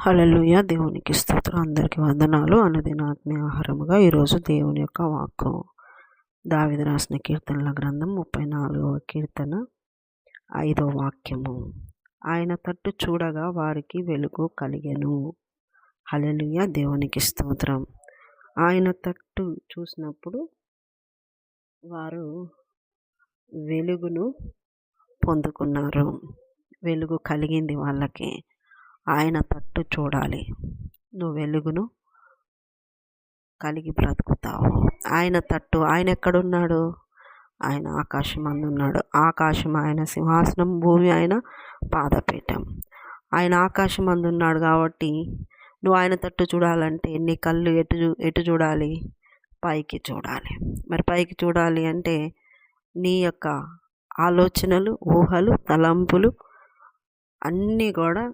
హలలుయ దేవునికి స్తోత్రం. అందరికీ వందనాలు. అనుదినాత్మ ఆహారముగా ఈరోజు దేవుని యొక్క వాక్కు. దావిద రాసిన కీర్తనల గ్రంథం ముప్పై నాలుగవ కీర్తన ఐదో వాక్యము. ఆయన తట్టు చూడగా వారికి వెలుగు కలిగెను. హలలుయ దేవునికి స్తోత్రం. ఆయన తట్టు చూసినప్పుడు వారు వెలుగును పొందుకున్నారు. వెలుగు కలిగింది వాళ్ళకి. ఆయన తట్టు చూడాలి. నువ్వు వెలుగును కలిగి బ్రతుకుతావు. ఆయన తట్టు ఆయన ఎక్కడున్నాడు? ఆయన ఆకాశం అందున్నాడు. ఆకాశం ఆయన సింహాసనం భూమి ఆయన పాదపీఠం. ఆయన ఆకాశం అందున్నాడు కాబట్టి నువ్వు ఆయన తట్టు చూడాలంటే నీ కళ్ళు ఎటు ఎటు చూడాలి? పైకి చూడాలి. మరి పైకి చూడాలి అంటే నీ యొక్క ఆలోచనలు ఊహలు తలంపులు అన్నీ కూడా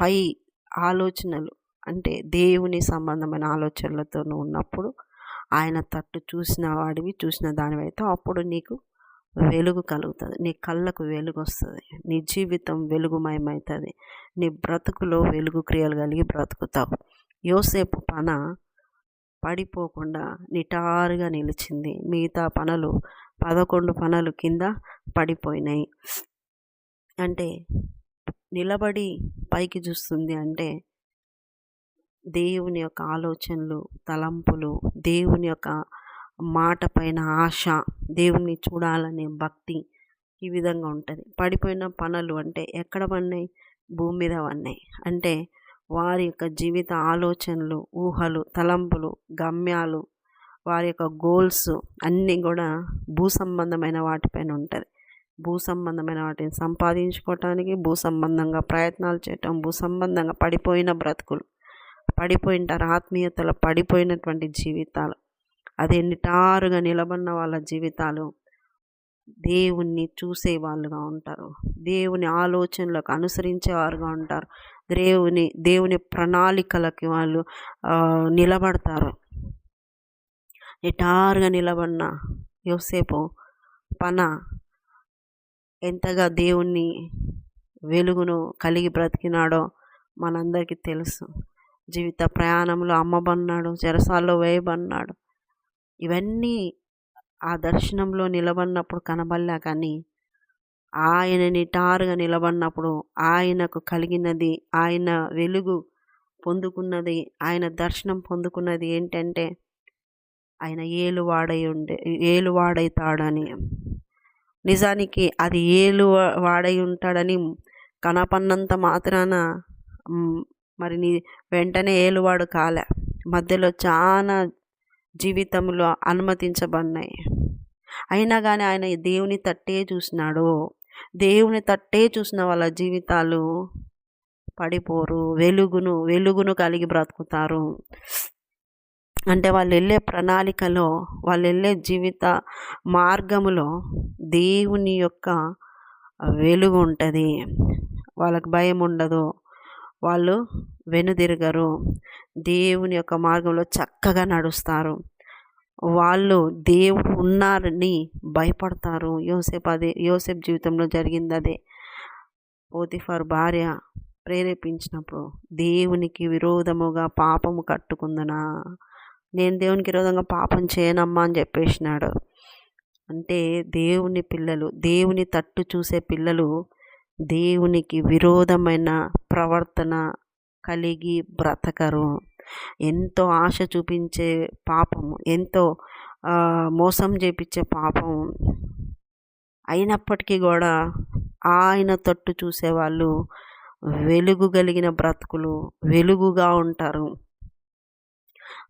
పై ఆలోచనలు అంటే దేవుని సంబంధమైన ఆలోచనలతో ఉన్నప్పుడు ఆయన తట్టు చూసిన వాడివి చూసిన దానివైతే అప్పుడు నీకు వెలుగు కలుగుతుంది. నీ కళ్ళకు వెలుగు వస్తుంది. నీ జీవితం వెలుగుమయమవుతుంది నీ బ్రతుకులో వెలుగు క్రియలు కలిగి బ్రతుకుతావు. యోసేపు పన పడిపోకుండా నిటారుగా నిలిచింది. మిగతా పనులు పదకొండు పనులు కింద పడిపోయినాయి. అంటే నిలబడి పైకి చూస్తుంది అంటే దేవుని యొక్క ఆలోచనలు తలంపులు దేవుని యొక్క మాట పైన ఆశ దేవుణ్ణి చూడాలనే భక్తి ఈ విధంగా ఉంటుంది. పడిపోయిన పనులు అంటే ఎక్కడ పడినాయి? భూమి మీద పడినాయి. అంటే వారి యొక్క జీవిత ఆలోచనలు ఊహలు తలంపులు గమ్యాలు వారి యొక్క గోల్స్ అన్నీ కూడా భూ సంబంధమైన వాటిపైన ఉంటుంది. భూ సంబంధమైన వాటిని సంపాదించుకోవటానికి భూ సంబంధంగా ప్రయత్నాలు చేయటం భూ సంబంధంగా పడిపోయిన బ్రతుకులు పడిపోయింటారు ఆత్మీయతలో పడిపోయినటువంటి జీవితాలు. అది నిటారుగా నిలబడిన వాళ్ళ జీవితాలు దేవుణ్ణి చూసే వాళ్ళుగా ఉంటారు. దేవుని ఆలోచనలకు అనుసరించేవారుగా ఉంటారు. దేవుని దేవుని ప్రణాళికలకి వాళ్ళు నిలబడతారు. నిటారుగా నిలబడిన యోసేపు పన ఎంతగా దేవుణ్ణి వెలుగును కలిగి బ్రతికినాడో మనందరికీ తెలుసు. జీవిత ప్రయాణంలో అమ్మబన్నాడు చెరసాల్లో వేయబన్నాడు ఇవన్నీ ఆ దర్శనంలో నిలబడినప్పుడు కనబడలే కానీ ఆయన నిటారుగా నిలబడినప్పుడు ఆయనకు కలిగినది ఆయన వెలుగు పొందుకున్నది ఆయన దర్శనం పొందుకున్నది ఏంటంటే ఆయన ఏలువాడై ఉండే ఏలువాడైతాడని. నిజానికి అది ఏలు వాడై ఉంటాడని కనపన్నంత మాత్రాన మరి నీ వెంటనే ఏలువాడు కాలే. మధ్యలో చాలా జీవితంలో అనుమతించబడినాయి. అయినా కానీ ఆయన దేవుని తట్టే చూసినాడు. దేవుని తట్టే చూసిన వాళ్ళ జీవితాలు పడిపోరు. వెలుగును వెలుగును కలిగి బ్రతుకుతారు. అంటే వాళ్ళు వెళ్ళే ప్రణాళికలో వాళ్ళు వెళ్ళే జీవిత మార్గములో దేవుని యొక్క వెలుగు ఉంటుంది. వాళ్ళకి భయం ఉండదు. వాళ్ళు వెనుదిరగరు. దేవుని యొక్క మార్గంలో చక్కగా నడుస్తారు. వాళ్ళు దేవుడు ఉన్నారని భయపడతారు. యోసేపు అదే యోసేపు జీవితంలో జరిగింది అదే. పోతిఫర్ భార్య ప్రేరేపించినప్పుడు దేవునికి విరోధముగా పాపము కట్టుకుందనా? నేను దేవునికి విరోధంగా పాపం చేయనమ్మా అని చెప్పేసినాడు. అంటే దేవుని పిల్లలు దేవుని తట్టు చూసే పిల్లలు దేవునికి విరోధమైన ప్రవర్తన కలిగి బ్రతకరు. ఎంతో ఆశ చూపించే పాపము ఎంతో మోసం చేపించే పాపం అయినప్పటికీ కూడా ఆయన తట్టు చూసేవాళ్ళు వెలుగు కలిగిన బ్రతుకులు వెలుగుగా ఉంటారు.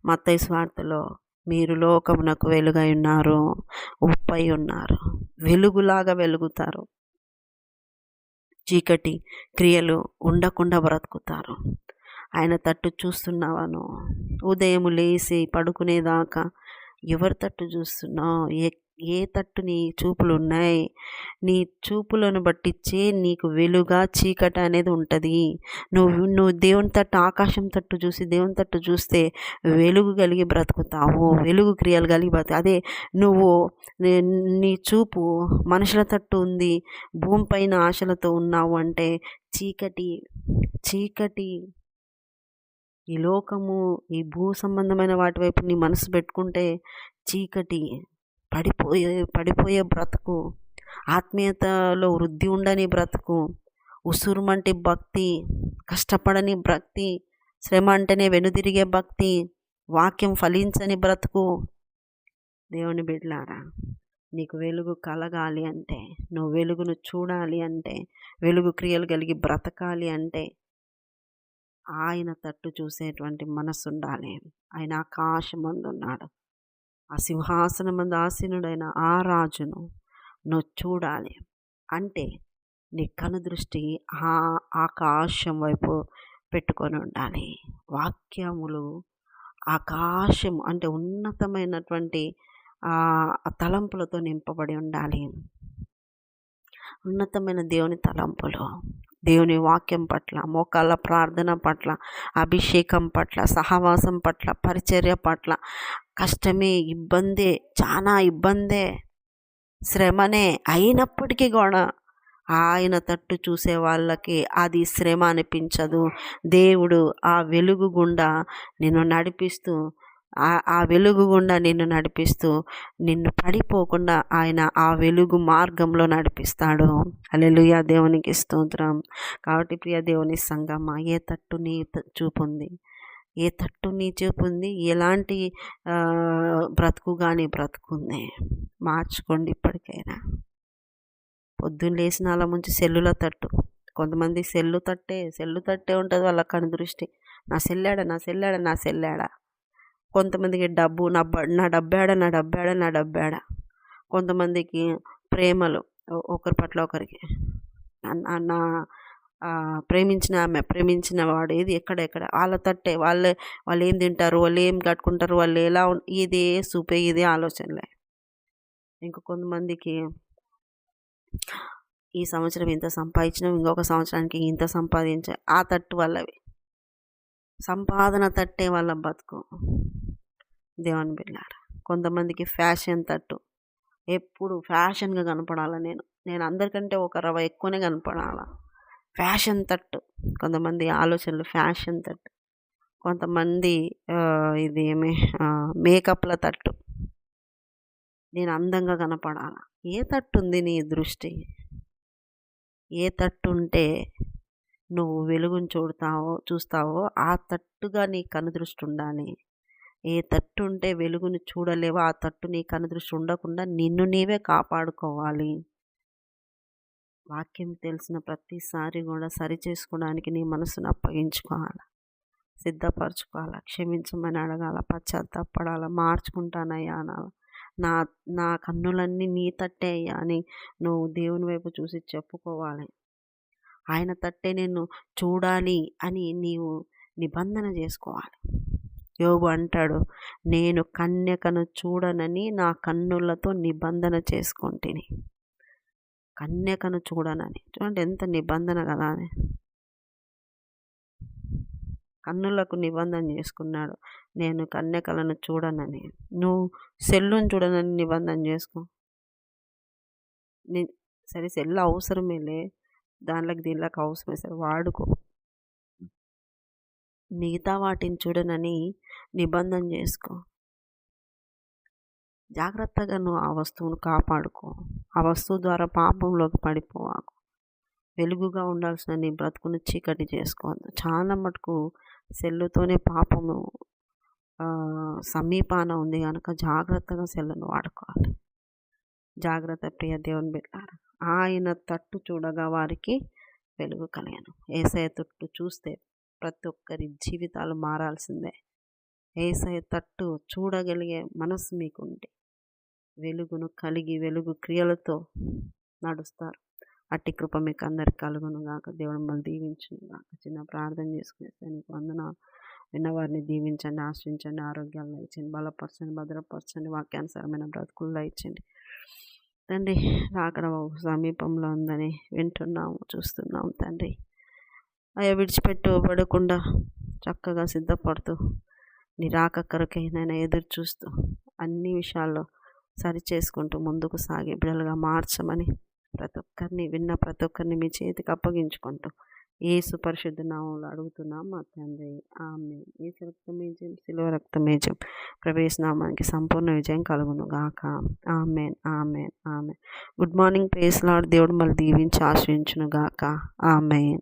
మత్తయి స్వార్థలో మీరు లోకమునకు వెలుగై ఉన్నారు ఉప్పై ఉన్నారు వెలుగులాగా వెలుగుతారు. చీకటి క్రియలు ఉండకుండా బ్రతుకుతారు. ఆయన తట్టు చూస్తున్నావాను ఉదయం లేచి పడుకునేదాకా ఎవరి తట్టు చూస్తున్నావు? ఏ తట్టు నీ చూపులు ఉన్నాయి నీ చూపులను బట్టిచ్చే నీకు వెలుగా చీకట అనేది ఉంటుంది. నువ్వు నువ్వు దేవుని తట్టు ఆకాశం తట్టు చూసి దేవుని తట్టు చూస్తే వెలుగు కలిగి బ్రతుకుతావు. వెలుగు క్రియలు కలిగి బ్రతు అదే నువ్వు నీ చూపు మనుషుల తట్టు ఉంది. భూమిపైన ఆశలతో ఉన్నావు అంటే చీకటి చీకటి ఈ లోకము ఈ భూ సంబంధమైన వాటి వైపు నీ మనసు పెట్టుకుంటే చీకటి. పడిపోయే పడిపోయే బ్రతుకు. ఆత్మీయతలో వృద్ధి ఉండని బ్రతుకు. ఉసురుమంటి భక్తి కష్టపడని భక్తి శ్రమ అంటేనే వెనుదిరిగే భక్తి వాక్యం ఫలించని బ్రతుకు. దేవుని బిడ్లారా నీకు వెలుగు కలగాలి అంటే నువ్వు వెలుగును చూడాలి అంటే వెలుగు క్రియలు కలిగి బ్రతకాలి అంటే ఆయన తట్టు చూసేటువంటి మనసు ఉండాలి ఆయన ఆకాశమందు ఆ సింహాసనం ఆసీనుడైన ఆ రాజును నువ్వు చూడాలి. అంటే నీ దృష్టి ఆ ఆకాశం వైపు పెట్టుకొని ఉండాలి. వాక్యములు ఆకాశం అంటే ఉన్నతమైనటువంటి తలంపులతో నింపబడి ఉండాలి. ఉన్నతమైన దేవుని తలంపులు దేవుని వాక్యం పట్ల మోకాళ్ళ ప్రార్థన పట్ల అభిషేకం పట్ల సహవాసం పట్ల పరిచర్య పట్ల కష్టమే ఇబ్బందే చాలా ఇబ్బందే శ్రమనే అయినప్పటికీ కూడా ఆయన తట్టు చూసే వాళ్ళకి అది శ్రమ అనిపించదు. దేవుడు ఆ వెలుగు గుండా నిన్ను నడిపిస్తూ ఆ వెలుగు గుండా నిన్ను నడిపిస్తూ నిన్ను పడిపోకుండా ఆయన ఆ వెలుగు మార్గంలో నడిపిస్తాడు. అలెలుయ దేవునికి స్తోత్రం. కాబట్టి ప్రియ దేవుని సంగమ ఏ తట్టు నీ చూపుంది? ఏ తట్టు నీ చూపుంది ఎలాంటి బ్రతుకు కానీ బ్రతుకుంది? మార్చుకోండి ఇప్పటికైనా. పొద్దున్న లేచిన అలా ముంచి సెల్లుల తట్టు. కొంతమంది సెల్లు తట్టే సెల్లు తట్టే ఉంటుంది వాళ్ళ కను దృష్టి. నా సెల్లాడా నా సెల్లాడా నా సెల్లాడా. కొంతమందికి డబ్బు నా నా డబ్బాడ నా డబ్బాడ నా డబ్బాడ. కొంతమందికి ప్రేమలు ఒకరి పట్ల ఒకరికి. నా ప్రేమించిన ఆమె ప్రేమించిన వాడు ఏది ఎక్కడెక్కడ వాళ్ళ తట్టే వాళ్ళే వాళ్ళు ఏం తింటారు వాళ్ళు ఏం కట్టుకుంటారు వాళ్ళు ఎలా ఇదే చూపే ఇదే ఆలోచనలే. ఇంక కొంతమందికి ఈ సంవత్సరం ఇంత సంపాదించినాం ఇంకొక సంవత్సరానికి ఇంత సంపాదించే ఆ తట్టు వాళ్ళవి. సంపాదన తట్టే వాళ్ళ బతుకు. దేవుని బిళ్ళారు కొంతమందికి ఫ్యాషన్ తట్టు. ఎప్పుడు ఫ్యాషన్గా కనపడాలా నేను. నేను అందరికంటే ఒక రవ ఎక్కువనే కనపడాలా. ఫ్యాషన్ తట్టు. కొంతమంది ఆలోచనలు ఫ్యాషన్ తట్టు. కొంతమంది ఇది ఏమి మేకప్ల తట్టు. నేను అందంగా కనపడాలా? ఏ తట్టు ఉంది నీ దృష్టి? ఏ తట్టు ఉంటే నువ్వు వెలుగును చూడతావో చూస్తావో ఆ తట్టుగా నీ కనుదృష్టి ఉండాలి. ఏ తట్టు ఉంటే వెలుగును చూడలేవో ఆ తట్టు నీ కనుదృష్టి ఉండకుండా నిన్ను నీవే కాపాడుకోవాలి. వాక్యం తెలిసిన ప్రతిసారి కూడా సరి చేసుకోవడానికి నీ మనసును అప్పగించుకోవాలి? సిద్ధపరచుకోవాలా? క్షమించమని అడగాల? పశ్చాత్తాపడాల? మార్చుకుంటానయ్యా అనాల నా నా కన్నులన్నీ నీ తట్టే అయ్యా అని నువ్వు దేవుని వైపు చూసి చెప్పుకోవాలి. ఆయన తట్టే నేను చూడాలి అని నీవు నిబంధన చేసుకోవాలి. యోగు అంటాడు నేను కన్యకను చూడనని నా కన్నులతో నిబంధన చేసుకుంటుని. కన్యకను చూడనని. చూడండి ఎంత నిబంధన కదా అని. కన్నులకు నిబంధన చేసుకున్నాడు. నేను కన్యకలను చూడనని. నువ్వు సెల్లును చూడనని నిబంధన చేసుకో. సరే సెల్ అవసరమేలే దాంట్లోకి దీనిలోకి అవసరమే సరే వాడుకో. మిగతా వాటిని చూడనని నిబంధన చేసుకో. జాగ్రత్తగా నువ్వు ఆ వస్తువును కాపాడుకో. ఆ వస్తువు ద్వారా పాపంలోకి పడిపోవాకు. వెలుగుగా ఉండాల్సిన నీ బ్రతుకును చీకటి చేసుకోవద్దు చాలా మటుకు సెల్లుతోనే పాపము సమీపాన ఉంది కనుక జాగ్రత్తగా సెల్లును వాడుకోవాలి. జాగ్రత్త ప్రియ దేవుని బిడ్డారు ఆయన తట్టు చూడగా వారికి వెలుగు కలిగాను. ఏసయ తట్టు చూస్తే ప్రతి ఒక్కరి జీవితాలు మారాల్సిందే. ఏసయ తట్టు చూడగలిగే మనసు మీకుంటే వెలుగును కలిగి వెలుగు క్రియలతో నడుస్తారు. అట్టి కృప మీకు అందరికి కలుగును గాక దేవుడు మళ్ళీ దీవించును గాక చిన్న ప్రార్థన చేసుకునే నీకు వందన విన్నవారిని దీవించండి ఆశ్రయించండి ఆరోగ్యాలను ఇచ్చండి బలపరచండి భద్రపరచండి వాక్యానుసారమైన బ్రతుకుల్లో ఇచ్చండి తండ్రి రాకడ సమీపంలో ఉందని వింటున్నాము చూస్తున్నాము తండ్రి. అయ్యా విడిచిపెట్టుబడకుండా చక్కగా సిద్ధపడుతూ నీ రాక కొరకైనా ఎదురు చూస్తూ అన్ని విషయాల్లో సరి చేసుకుంటూ ముందుకు సాగే బిడలుగా మార్చమని ప్రతి ఒక్కరిని విన్న ప్రతి ఒక్కరిని మీ చేతికి అప్పగించుకుంటూ ఏసు పరిశుద్ధ నామంలో అడుగుతున్నాం. మా తండ్రి ఆమె ఏసు రక్తమేజం శిలువ రక్తమేజం. ప్రవేశనామానికి సంపూర్ణ విజయం కలుగును గాక. ఆమెన్ ఆమెన్ ఆమె గుడ్ మార్నింగ్ ప్రేస్ లాడ్. దేవుడు మళ్ళీ దీవించి ఆశ్రయించును గాక. ఆమెన్.